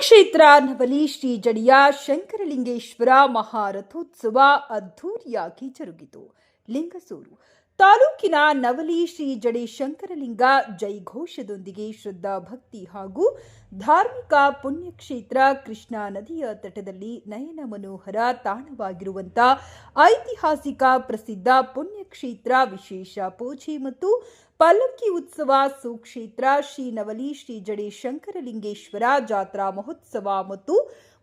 ಕ್ಷೇತ್ರ ನವಲಿ ಶ್ರೀ ಜಡಿಯ ಶಂಕರಲಿಂಗೇಶ್ವರ ಮಹಾರಥೋತ್ಸವ ಅದ್ಧೂರಿಯಾಗಿ ಜರುಗಿತು. ಲಿಂಗಸೂರು ತಾಲೂಕಿನ ನವಲಿ ಶ್ರೀ ಜಡೆ ಶಂಕರಲಿಂಗ ಜೈಘೋಷದೊಂದಿಗೆ ಶ್ರದ್ಧಾ ಭಕ್ತಿ ಹಾಗೂ ಧಾರ್ಮಿಕ ಪುಣ್ಯಕ್ಷೇತ್ರ ಕೃಷ್ಣಾ ನದಿಯ ತಟದಲ್ಲಿ ನಯನ ಮನೋಹರ ತಾಣವಾಗಿರುವಂತ ಐತಿಹಾಸಿಕ ಪ್ರಸಿದ್ಧ ಪುಣ್ಯಕ್ಷೇತ್ರ ವಿಶೇಷ ಪೂಜೆ ಮತ್ತು ಪಲ್ಲಕ್ಕಿ ಉತ್ಸವ ಸುಕ್ಷೇತ್ರ ಶ್ರೀ ನವಲಿ ಶ್ರೀ ಜಡೆ ಶಂಕರಲಿಂಗೇಶ್ವರ ಜಾತ್ರಾ ಮಹೋತ್ಸವ ಮತ್ತು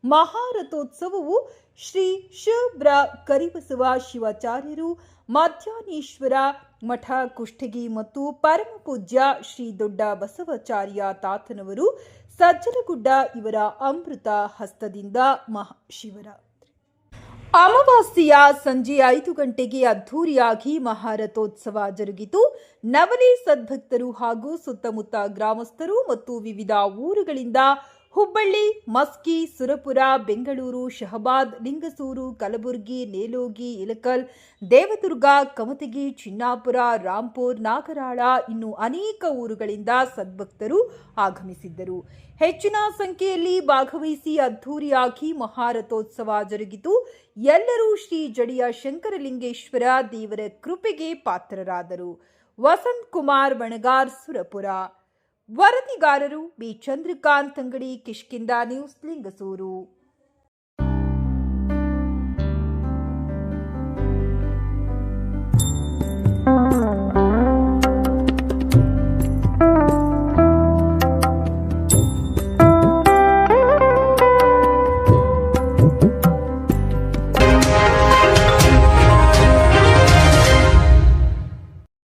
ಮಹಾರಥೋತ್ಸವವು ಶ್ರೀ ಶಿಬ್ರ ಕರಿಬಸವ ಶಿವಾಚಾರ್ಯರು, ಮಧ್ಯಾಹ್ನೇಶ್ವರ ಮಠ ಕುಷ್ಟಗಿ ಮತ್ತು ಪರಮಪೂಜ್ಯ ಶ್ರೀ ದೊಡ್ಡ ಬಸವಾಚಾರ್ಯ ತಾತನವರು ಸಜ್ಜನಗುಡ್ಡ ಇವರ ಅಮೃತ ಹಸ್ತದಿಂದ ಮಹಾಶಿವರ ಅಮಾವಾಸ್ಯೆಯ ಸಂಜೆ ಐದು ಗಂಟೆಗೆ ಅದ್ಧೂರಿಯಾಗಿ ಮಹಾರಥೋತ್ಸವ ಜರುಗಿತು. ನವಲಿ ಸದ್ಭಕ್ತರು ಹಾಗೂ ಸುತ್ತಮುತ್ತ ಗ್ರಾಮಸ್ಥರು ಮತ್ತು ವಿವಿಧ ಊರುಗಳಿಂದ ಹುಬ್ಬಳ್ಳಿ, ಮಸ್ಕಿ, ಸುರಪುರ, ಬೆಂಗಳೂರು, ಶಹಬಾದ್, ಲಿಂಗಸೂರು, ಕಲಬುರಗಿ, ನೇಲೋಗಿ ಇಲಕಲ್ ದೇವದುರ್ಗ, ಕಮತಗಿ, ಚಿನ್ನಾಪುರ, ರಾಂಪುರ್, ನಾಗರಾಳ ಇನ್ನು ಅನೇಕ ಊರುಗಳಿಂದ ಸದ್ಭಕ್ತರು ಆಗಮಿಸಿದ್ದರು. ಹೆಚ್ಚಿನ ಸಂಖ್ಯೆಯಲ್ಲಿ ಭಾಗವಹಿಸಿ ಅದ್ಧೂರಿಯಾಗಿ ಮಹಾರಥೋತ್ಸವ ಜರುಗಿತು. ಎಲ್ಲರೂ ಶ್ರೀ ಜಡಿಯ ಶಂಕರಲಿಂಗೇಶ್ವರ ದೇವರ ಕೃಪೆಗೆ ಪಾತ್ರರಾದರು. ವಸಂತ್ ಕುಮಾರ್, ಬಣಗಾರ್, ಸುರಪುರ. ವರದಿಗಾರರು ಬಿ. ಚಂದ್ರಕಾಂತ್ ಅಂಗಡಿ ಕಿಷ್ಕಿಂದ ನ್ಯೂಸ್ ಲಿಂಗಸೂರು.